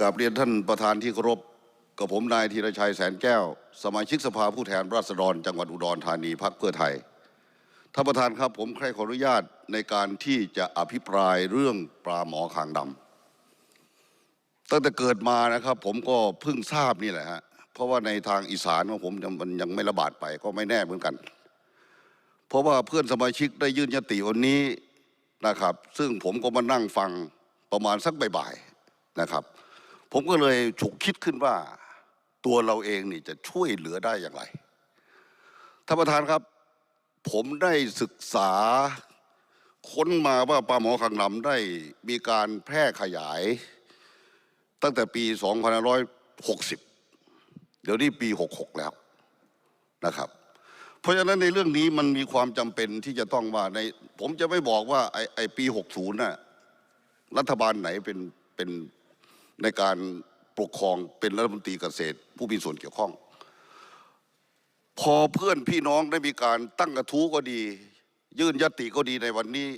กราบเรียนท่านประธานที่เคารพกับผมนายธีรชัยแสนแก้ว สมาชิกสภาผู้แทนราษฎร จังหวัดอุดรธานีพักเพื่อไทยท่านประธานครับผมใครขออนุญาตในการที่จะอภิปรายเรื่องปลาหมอคางดำตั้งแต่เกิดมานะครับ ผมก็เพิ่งทราบนี่แหละฮะเพราะว่าในทางอีสานของผมมันยังไม่ระบาดไปก็ไม่แน่เหมือนกัน เพราะว่าเพื่อนสมาชิกได้ยื่นยติวันนี้นะครับ ซึ่งผมก็มานั่งฟังประมาณสักบ่ายๆนะครับ ผมก็เลยฉุกคิดขึ้นว่าตัวเราเองนี่จะช่วยเหลือได้อย่างไรท่านประธานครับ ผมได้ศึกษาค้นมาว่าปลาหมอขังลำได้มีการแพร่ขยาย ตั้งแต่ปี 2560 เดี๋ยวนี้ปี 66 แล้วนะครับ เพราะฉะนั้นในเรื่องนี้มันมีความจำเป็นที่จะต้องว่าใน ผมจะไม่บอกว่าไอ้ไอ้ปี 60 น่ะรัฐบาลไหนเป็นเป็น ในการปกครองเป็นรัฐมนตรีเกษตร ผู้มีส่วนเกี่ยวข้อง พอเพื่อนพี่น้องได้มีการตั้งกระทู้ก็ดี ยื่นยติก็ดีในวันนี้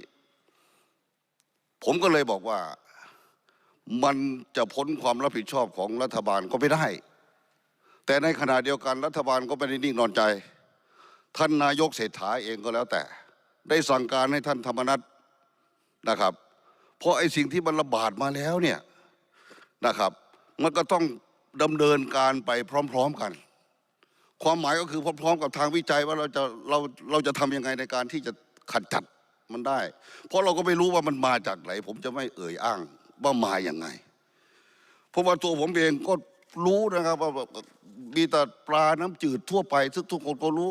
ผมก็เลยบอกว่ามันจะพ้นความรับผิดชอบของรัฐบาลก็ไม่ได้ แต่ในขณะเดียวกันรัฐบาลก็ไม่ได้นิ่งนอนใจ ท่านนายกเศรษฐาเองก็แล้วแต่ ได้สั่งการให้ท่านธรรมนัฐนะครับ เพราะไอ้สิ่งที่มันระบาดมาแล้วเนี่ย นะครับ มันก็ต้องดำเนินการไปพร้อม ๆกัน ความหมายก็คือพร้อมๆ กับทางวิจัยว่าเราจะเราเราจะทำยังไงในการที่จะขัดจัดมันได้ เพราะเราก็ไม่รู้ว่ามันมาจากไหน ผมจะไม่เอ่ยอ้างว่ามาอย่างไง เพราะว่าตัวผมเองก็รู้นะครับว่ามีแต่ปลาน้ำจืดทั่วไปซึ่งทุกคนก็รู้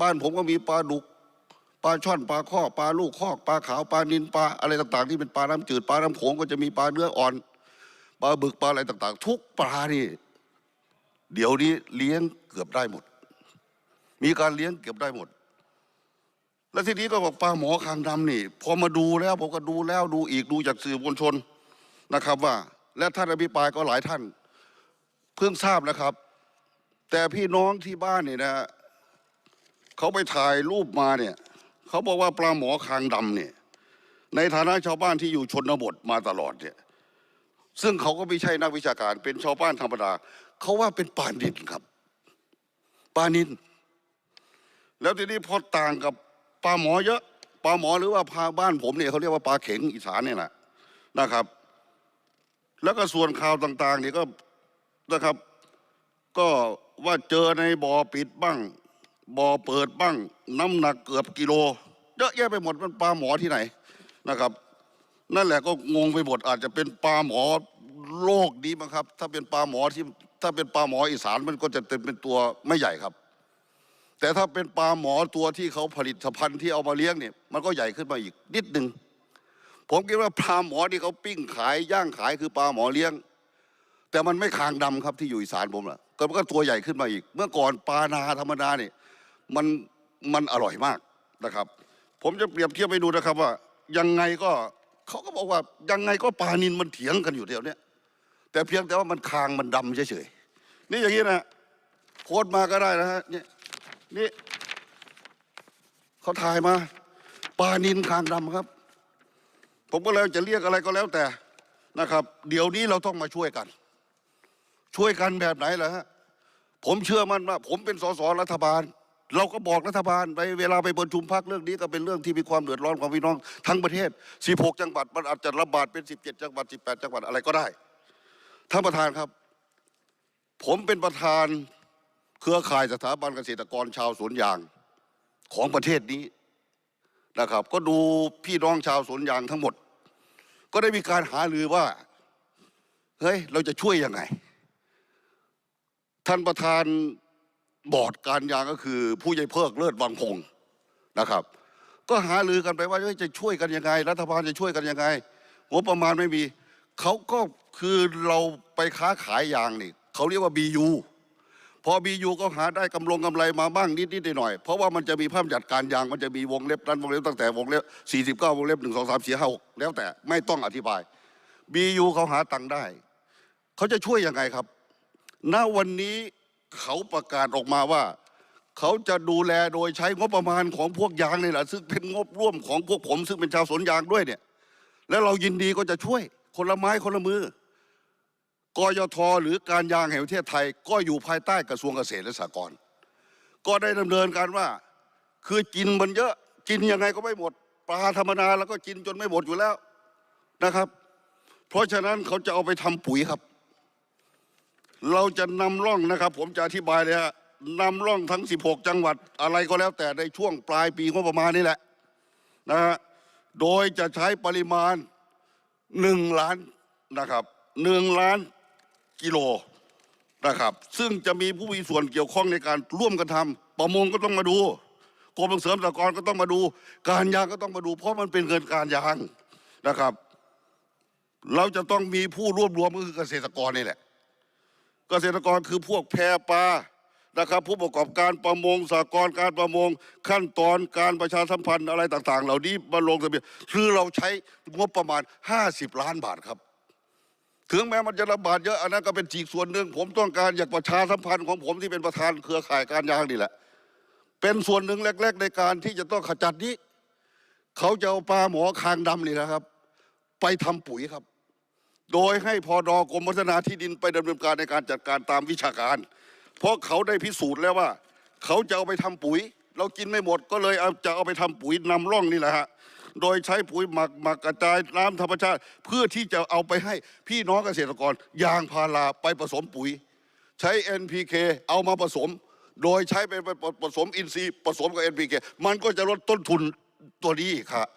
บ้านผมก็มีปลาดุกปลาช่อนปลาข้อปลาลูกคอกปลาขาวปลานินปลาอะไรต่างๆ ที่เป็นปลาน้ำจืดปลาน้ำโขงก็จะมีปลาเนื้ออ่อน ปลาบึกปลาอะไรต่าง ๆ ทุกปลานี่ เดี๋ยวนี้เลี้ยงเกือบได้หมด มีการเลี้ยงเกือบได้หมด แล้วทีนี้ก็บอกปลาหมอคางดำนี่ พอมาดูแล้วผมก็ดูแล้วดูอีกดูจากสื่อมวลชนนะครับว่า และท่านอภิปรายก็หลายท่าน เพิ่งทราบนะครับ แต่พี่น้องที่บ้านเนี่นะเขาไปถ่ายรูปมาเนี่ยเขาบอกว่าปลาหมอคางดำเนี่ยในฐานะชาวบ้านที่อยู่ชนบทมาตลอดเนี่ย ซึ่งเขาก็ไม่ใช่นักวิชาการ เป็นชาวบ้านธรรมดาเขาว่าเป็นปลานินครับปลานิน แล้วทีนี้พอต่างกับปลาหมอเยอะปลาหมอหรือว่าพาบ้านผมเนี่ยเขาเรียกว่าปลาเข็งอีสานเนี่ยแหละนะครับ แล้วก็ส่วนข่าวต่างๆเนี่ยก็นะครับ ก็ว่าเจอในบ่อปิดบ้างบ่อเปิดบ้าง น้ำหนักเกือบกิโลเยอะแยะไปหมดมันปลาหมอที่ไหนนะครับ นั่นแหละก็งงไปหมดอาจจะเป็นปลาหมอโลกนี้มั้งครับ ถ้าเป็นปลาหมอที่ถ้าเป็นปลาหมออีสานมันก็จะเป็นตัวไม่ใหญ่ครับ แต่ถ้าเป็นปลาหมอตัวที่เขาผลิตภัณฑ์ที่เอามาเลี้ยงเนี่ยมันก็ใหญ่ขึ้นมาอีกนิดหนึ่งผมคิดว่าปลาหมอที่เขาปิ้งขายย่างขายคือปลาหมอเลี้ยง แต่มันไม่คางดำครับที่อยู่อีสานผมล่ะก็มันก็ตัวใหญ่ขึ้นมาอีก เมื่อก่อนปลานาธรรมดาเนี่ยมันมันอร่อยมากนะครับ ผมจะเปรียบเทียบให้ดูนะครับว่ายังไงก็ เขาก็บอกว่ายังไงก็ปานินมันเถียงกันอยู่เดียวเนี้ยแต่เพียงแต่ว่ามันคางมันดำเฉยๆนี่อย่างนี้นะโพสต์มาก็ได้นะฮะนี่นี่เขาถ่ายมาปานินคางดำครับ ผมก็เลยจะเรียกอะไรก็แล้วแต่นะครับ เดี๋ยวนี้เราต้องมาช่วยกัน ช่วยกันแบบไหนล่ะฮะผมเชื่อมั่นว่า ผมเป็นสสรัฐบาล เราก็บอกรัฐบาลไปเวลาไปประชุมพักเรื่องนี้ก็เป็นเรื่องที่มีความเดือดร้อนของพี่น้องทั้งประเทศ 16 จังหวัดมันอาจจะระบาดเป็น 17 จังหวัด 18 จังหวัดอะไรก็ได้ท่านประธานครับ ผมเป็นประธานเครือข่ายสถาบันเกษตรกรชาวสวนยางของประเทศนี้นะครับ ก็ดูพี่น้องชาวสวนยางทั้งหมด ก็ได้มีการหารือว่าเฮ้ยเราจะช่วยยังไง ท่านประธาน บอร์ดการยางก็คือ ผู้ใหญ่เพิกเลิศวังพงศ์นะครับ ก็หารือกันไปว่าจะช่วยกันยังไง รัฐบาลจะช่วยกันยังไงงบประมาณไม่มีเขาก็คือเราไปค้าขายยางนี่เขาเรียกว่า BU พอ BU ก็หาได้กำลงกำไรมาบ้างนิดนิดหน่อยเพราะว่ามันจะมีภาพจัดการยางมันจะมีวงเล็บนั้นวงเล็บตั้งแต่วงเล็บ49วงเล็บ1 2 3 4 5 6แล้วแต่ไม่ต้องอธิบาย BU เขาหาตังค์ได้ เขาจะช่วยยังไงครับ ณวันนี้ เขาประกาศออกมาว่า เขาจะดูแลโดยใช้งบประมาณของพวกยางนี่แหละซึ่งเป็นงบร่วมของพวกผม ซึ่งเป็นชาวสวนยางด้วยเนี่ย แล้วเรายินดีก็จะช่วยคนละไม้คนละมือกยทหรือการยางแห่งประเทศไทย ก็อยู่ภายใต้กระทรวงเกษตรและสหกรณ์ก็ได้ดำเนินการว่า คือกินมันเยอะกินยังไงก็ไม่หมดปลาธรรมดาแล้วก็กินจนไม่หมดอยู่แล้วนะครับ เพราะฉะนั้นเขาจะเอาไปทำปุ๋ยครับ เราจะนำร่องนะครับ ผมจะอธิบายเลยฮะนำร่องทั้ง 16 จังหวัดอะไรก็แล้วแต่ในช่วงปลายปีงบประมาณนี่แหละนะฮะโดยจะใช้ปริมาณ 1 ล้านนะครับ1ล้านกิโลนะครับซึ่งจะมีผู้มีส่วนเกี่ยวข้องในการร่วมกันทำประมงก็ต้องมาดูกรมส่งเสริมสหกรณ์ก็ต้องมาดู การยางก็ต้องมาดู เพราะมันเป็นเงินการยางนะครับ เราจะต้องมีผู้รวบรวมก็คือเกษตรกรนี่แหละ เกษตรกรคือพวกแพปลานะครับ ผู้ประกอบการประมงสหกรการประมง ขั้นตอนการประชาสัมพันธ์อะไรต่าง ๆ เหล่านี้มาลงทะเบียนคือเราใช้งบประมาณ 50 ล้านบาทครับ ถึงแม้มันจะระบาดเยอะอันนั้นก็เป็นจีกส่วนหนึ่งผมต้องการอยากประชาสัมพันธ์ของผมที่เป็นประธานเครือข่ายการยางนี่แหละ เป็นส่วนหนึ่งแรก ๆ ในการที่จะต้องขจัดนี้ เขาจะเอาปลาหมอคางดำนี่นะครับ ไปทำปุ๋ยครับ โดยให้พอดกรมพัฒนาที่ดินไปดำเนินการในการจัดการตามวิชาการ เพราะเขาได้พิสูจน์แล้วว่า เขาจะเอาไปทำปุ๋ย เรากินไม่หมดก็เลยเอาจะเอาไปทำปุ๋ยนำร่องนี่แหละฮะโดยใช้ปุ๋ยหมักหมักกระจายน้ำธรรมชาติ เพื่อที่จะเอาไปให้พี่น้องเกษตรกรยางพาราไปผสมปุ๋ย ใช้ NPK เอามาผสม โดยใช้เป็นผสมอินทรีย์ผสมกับ NPK มันก็จะลดต้นทุนตัวนี้ครับ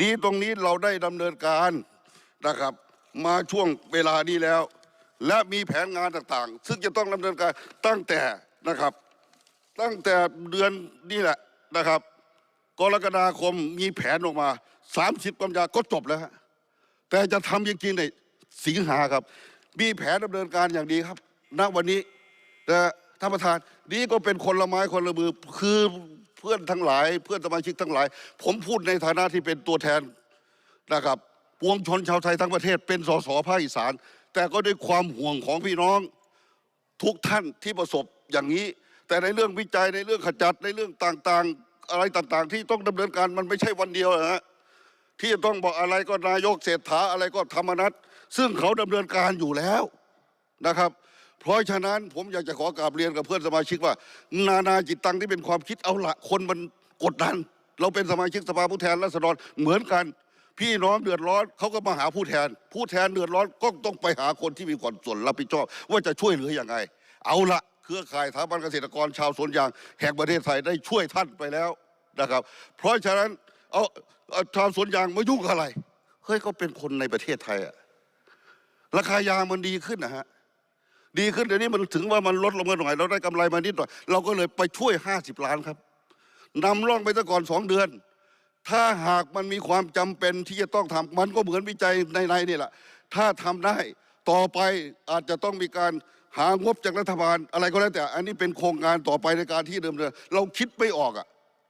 นี้ตรงนี้เราได้ดำเนินการนะครับ มาช่วงเวลานี้แล้ว และมีแผนงานต่างๆ ซึ่งจะต้องดำเนินการตั้งแต่นะครับ ตั้งแต่เดือนนี้แหละนะครับ กรกฎาคมมีแผนออกมา 30กันยาก็จบแล้วฮะแต่จะทำจริงๆในสิงหาครับ มีแผนดำเนินการอย่างดีครับ ณวันนี้แต่ท่านประธานนี่ก็เป็นคนละไม้คนละมือคือเพื่อนทั้งหลาย เพื่อนสมาชิกทั้งหลาย ผมพูดในฐานะที่เป็นตัวแทนนะครับ วงชนชาวไทยทั้งประเทศเป็นสสภาคอีสาน แต่ก็ด้วยความห่วงของพี่น้องทุกท่านที่ประสบอย่างนี้ แต่ในเรื่องวิจัยในเรื่องขจัดในเรื่องต่างๆ อะไรต่างๆ ที่ต้องดำเนินการมันไม่ใช่วันเดียวนะฮะที่จะต้องบอกอะไรก็นายกเศรษฐาอะไรก็ธรรมนัตซึ่งเขาดำเนินการอยู่แล้วนะครับ เพราะฉะนั้นผมอยากจะขอกราบเรียนกับเพื่อนสมาชิกว่า นานาจิตตังที่เป็นความคิดเอาละคนมันกดดัน เราเป็นสมาชิกสภาผู้แทนราษฎรเหมือนกัน พี่น้องเดือดร้อนเขาก็มาหาผู้แทน ผู้แทนเดือดร้อนก็ต้องไปหาคนที่มีความส่วนรับผิดชอบ ว่าจะช่วยเหลืออย่างไง เอาละเครือข่ายสถาบันเกษตรกรชาวสวนยางแห่งประเทศไทยได้ช่วยท่านไปแล้วนะครับ เพราะฉะนั้นเอาเอชาวสวนยางมายุ่งกับอะไรเฮ้ยก็เป็นคนในประเทศไทยอะราคายางมันดีขึ้นนะฮะดีขึ้นเดี๋ยวนี้มันถึงว่ามันลดลงมาหน่อยเราได้กำไรมานิดหน่อย เราก็เลยไปช่วย 50 ล้านครับนำร่องไปซะก่อนสองเดือน ถ้าหากมันมีความจำเป็นที่จะต้องทำมันก็เหมือนวิจัยในในนี่แหละ ถ้าทำได้ต่อไปอาจจะต้องมีการหางบจากรัฐบาลอะไรก็แล้วแต่ อันนี้เป็นโครงการต่อไปในการที่เดิมเนินเราคิดไม่ออกอะ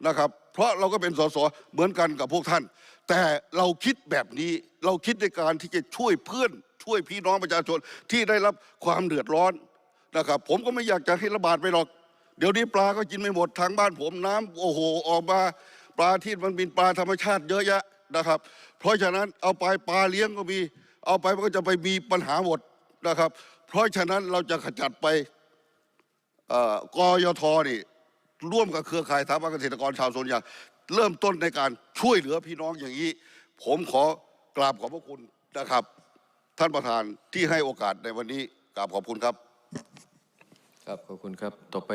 นะครับ เพราะเราก็เป็นสสเหมือนกันกับพวกท่าน แต่เราคิดแบบนี้เราคิดในการที่จะช่วยเพื่อนช่วยพี่น้องประชาชนที่ได้รับความเดือดร้อนนะครับ ผมก็ไม่อยากจะให้ระบาดไปหรอก เดี๋ยวนี้ปลาก็กินไม่หมดทางบ้านผมน้ำโอ้โหออกมา ปลาที่มันเป็นปลาธรรมชาติเยอะแยะนะครับ เพราะฉะนั้นเอาไปปลาเลี้ยงก็มี เอาไปมันก็จะไปมีปัญหาหมดนะครับ เพราะฉะนั้นเราจะขจัดไปเอ่อกยทนี่ร่วมกับเครือข่ายสถาบันเกษตรกรชาวสวนยางเริ่มต้นในการช่วยเหลือพี่น้องอย่างนี้ ผมขอกราบขอบพระคุณนะครับ ท่านประธานที่ให้โอกาสในวันนี้กราบขอบคุณครับ ครับขอบคุณครับต่อไป